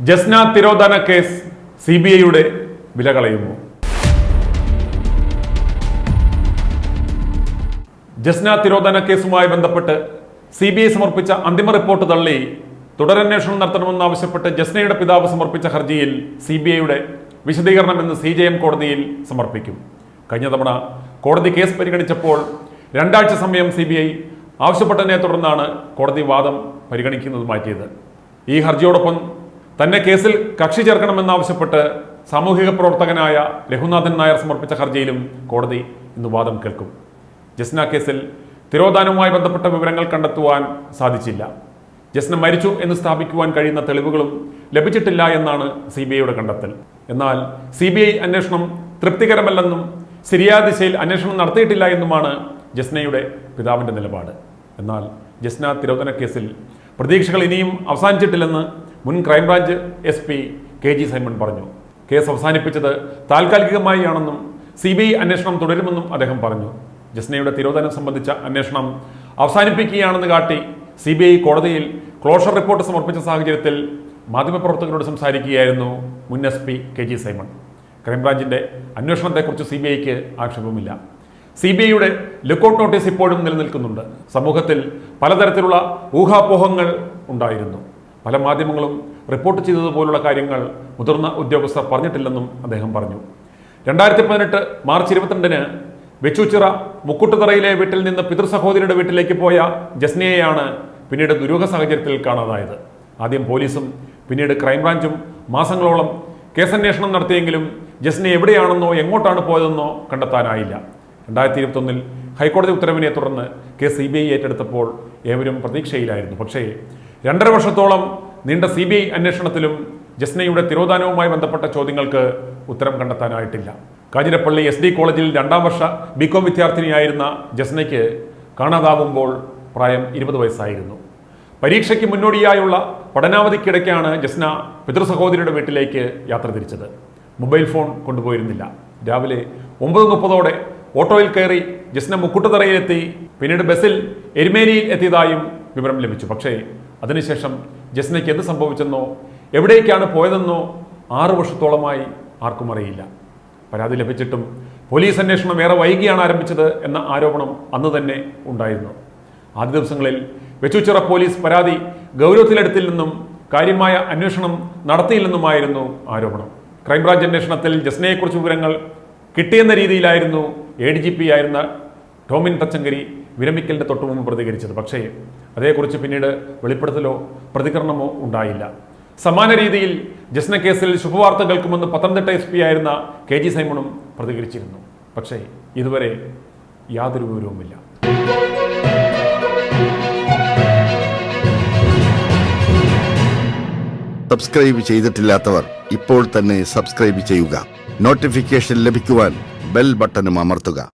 ജസ്ന തിരോധാന case C B ഐയുടെ വില കളയുമോ ജസ്ന തിരോധാന കേസുമായി ബന്ധപ്പെട്ട് സി ബി ഐ സമർപ്പിച്ച അന്തിമ റിപ്പോർട്ട് തള്ളി തുടരന്വേഷണം നടത്തണമെന്നാവശ്യപ്പെട്ട് ജസ്നയുടെ പിതാവ് സമർപ്പിച്ച ഹർജിയിൽ സി ബി ഐയുടെ വിശദീകരണം എന്ന് സി ജെ എം കോടതിയിൽ സമർപ്പിക്കും. കഴിഞ്ഞ തവണ കോടതി കേസ് പരിഗണിച്ചപ്പോൾ രണ്ടാഴ്ച സമയം സി ബി ഐ ആവശ്യപ്പെട്ടതിനെ തുടർന്നാണ് കോടതി വാദം പരിഗണിക്കുന്നത് മാറ്റിയത് ഈ ഹർജിയോടൊപ്പം തന്നെ കേസിൽ കക്ഷി ചേർക്കണമെന്നാവശ്യപ്പെട്ട് സാമൂഹിക പ്രവർത്തകനായ രഘുനാഥൻ നായർ സമർപ്പിച്ച ഹർജിയിലും കോടതി ഇന്ന് വാദം കേൾക്കും. ജസ്ന കേസിൽ തിരോധാനവുമായി ബന്ധപ്പെട്ട വിവരങ്ങൾ കണ്ടെത്തുവാൻ സാധിച്ചില്ല. ജസ്ന മരിച്ചു എന്ന് സ്ഥാപിക്കുവാൻ കഴിയുന്ന തെളിവുകളും ലഭിച്ചിട്ടില്ല എന്നാണ് സി ബി ഐയുടെ കണ്ടെത്തൽ. എന്നാൽ സി ബി ഐ അന്വേഷണം തൃപ്തികരമല്ലെന്നും ശരിയായ ദിശയിൽ അന്വേഷണം നടത്തിയിട്ടില്ല എന്നുമാണ് ജസ്നയുടെ പിതാവിന്റെ നിലപാട്. എന്നാൽ ജസ്ന തിരോധന കേസിൽ പ്രതീക്ഷകൾ ഇനിയും അവസാനിച്ചിട്ടില്ലെന്ന് മുൻ crime branch S P K G Simon പറഞ്ഞു. കേസ് അവസാനിപ്പിച്ചത് താൽക്കാലികമായാണെന്നും സി ബി ഐ അന്വേഷണം തുടരുമെന്നും അദ്ദേഹം പറഞ്ഞു. ജസ്നയുടെ തിരോധനം സംബന്ധിച്ച അന്വേഷണം അവസാനിപ്പിക്കുകയാണെന്ന് കാട്ടി സി ബി ഐ കോടതിയിൽ ക്ലോഷർ റിപ്പോർട്ട് സമർപ്പിച്ച സാഹചര്യത്തിൽ മാധ്യമപ്രവർത്തകരോട് സംസാരിക്കുകയായിരുന്നു മുൻ S P K G Simon. ക്രൈംബ്രാഞ്ചിന്റെ അന്വേഷണത്തെക്കുറിച്ച് സി ബി ഐക്ക് ആക്ഷേപമില്ല. സി ബി ഐയുടെ ലുക്കൌട്ട് നോട്ടീസ് ഇപ്പോഴും നിലനിൽക്കുന്നുണ്ട്. സമൂഹത്തിൽ പലതരത്തിലുള്ള ഊഹാപോഹങ്ങൾ ഉണ്ടായിരുന്നു. പല മാധ്യമങ്ങളും റിപ്പോർട്ട് ചെയ്തതുപോലുള്ള കാര്യങ്ങൾ മുതിർന്ന ഉദ്യോഗസ്ഥർ പറഞ്ഞിട്ടില്ലെന്നും അദ്ദേഹം പറഞ്ഞു. രണ്ടായിരത്തി പതിനെട്ട് മാർച്ച് ഇരുപത്തിരണ്ടിന് വെച്ചുച്ചിറ മുക്കുട്ടുതറയിലെ വീട്ടിൽ നിന്ന് പിതൃസഹോദരിയുടെ വീട്ടിലേക്ക് പോയ ജസ്നയെയാണ് പിന്നീട് ദുരൂഹ സാഹചര്യത്തിൽ കാണാതായത്. ആദ്യം പോലീസും പിന്നീട് ക്രൈംബ്രാഞ്ചും മാസങ്ങളോളം കേസന്വേഷണം നടത്തിയെങ്കിലും ജസ്ന എവിടെയാണെന്നോ എങ്ങോട്ടാണ് പോയതെന്നോ കണ്ടെത്താനായില്ല. രണ്ടായിരത്തി ഇരുപത്തൊന്നിൽ ഹൈക്കോടതി ഉത്തരവിനെ തുടർന്ന് കേസ് സി ബി ഐ ഏറ്റെടുത്തപ്പോൾ ഏവരും പ്രതീക്ഷയിലായിരുന്നു. പക്ഷേ രണ്ടര വർഷത്തോളം നീണ്ട സി ബി ഐ അന്വേഷണത്തിലും ജസ്നയുടെ തിരോധാനവുമായി ബന്ധപ്പെട്ട ചോദ്യങ്ങൾക്ക് ഉത്തരം കണ്ടെത്താനായിട്ടില്ല. കാഞ്ഞിരപ്പള്ളി എസ് ഡി കോളേജിൽ രണ്ടാം വർഷ ബികോം വിദ്യാർത്ഥിനിയായിരുന്ന ജസ്നയ്ക്ക് കാണാതാവുമ്പോൾ പ്രായം ഇരുപത് വയസ്സായിരുന്നു. പരീക്ഷയ്ക്ക് മുന്നോടിയായുള്ള പഠനാവധിക്കിടയ്ക്കാണ് ജസ്ന പിതൃസഹോദരിയുടെ വീട്ടിലേക്ക് യാത്ര തിരിച്ചത്. മൊബൈൽ ഫോൺ കൊണ്ടുപോയിരുന്നില്ല. രാവിലെ ഒമ്പത് മുപ്പതോടെ ഓട്ടോയിൽ കയറി ജസ്ന മുക്കുട്ടുതറയിലെത്തി പിന്നീട് ബസ്സിൽ എരുമേലിയിൽ എത്തിയതായും വിവരം ലഭിച്ചു. പക്ഷേ അതിനുശേഷം ജസ്നയ്ക്ക് എന്ത് സംഭവിച്ചെന്നോ എവിടേക്കാണ് പോയതെന്നോ ആറു വർഷത്തോളമായി ആർക്കും അറിയില്ല. പരാതി ലഭിച്ചിട്ടും പോലീസ് അന്വേഷണം ഏറെ വൈകിയാണ് ആരംഭിച്ചത് എന്ന ആരോപണം അന്ന് തന്നെ ഉണ്ടായിരുന്നു. ആദ്യ ദിവസങ്ങളിൽ വെച്ചുച്ചിറ പോലീസ് പരാതി ഗൗരവത്തിലെടുത്തില്ലെന്നും കാര്യമായ അന്വേഷണം നടത്തിയില്ലെന്നുമായിരുന്നു ആരോപണം. ക്രൈംബ്രാഞ്ച് അന്വേഷണത്തിൽ ജസ്നയെക്കുറിച്ച് വിവരങ്ങൾ കിട്ടിയെന്ന രീതിയിലായിരുന്നു എ ഡി ജി പി ആയിരുന്ന ടോമിൻ തച്ചങ്കരി വിരമിക്കലിന്റെ തൊട്ടു മുമ്പ് പ്രതികരിച്ചത്. പക്ഷേ അതേക്കുറിച്ച് പിന്നീട് വെളിപ്പെടുത്തലോ പ്രതികരണമോ ഉണ്ടായില്ല. സമാന രീതിയിൽ ജസ്ന കേസിൽ ശുഭവാർത്ത കേൾക്കുമെന്ന് പത്തനംതിട്ട എസ് പി ആയിരുന്ന കെ ജി സൈമണും പ്രതികരിച്ചിരുന്നു. പക്ഷേ ഇതുവരെ യാതൊരു വിവരവുമില്ല. സബ്സ്ക്രൈബ് ചെയ്തിട്ടില്ലാത്തവർ ഇപ്പോൾ തന്നെ സബ്സ്ക്രൈബ് ചെയ്യുക. നോട്ടിഫിക്കേഷൻ ലഭിക്കുവാൻ ബെൽ ബട്ടണും അമർത്തുക.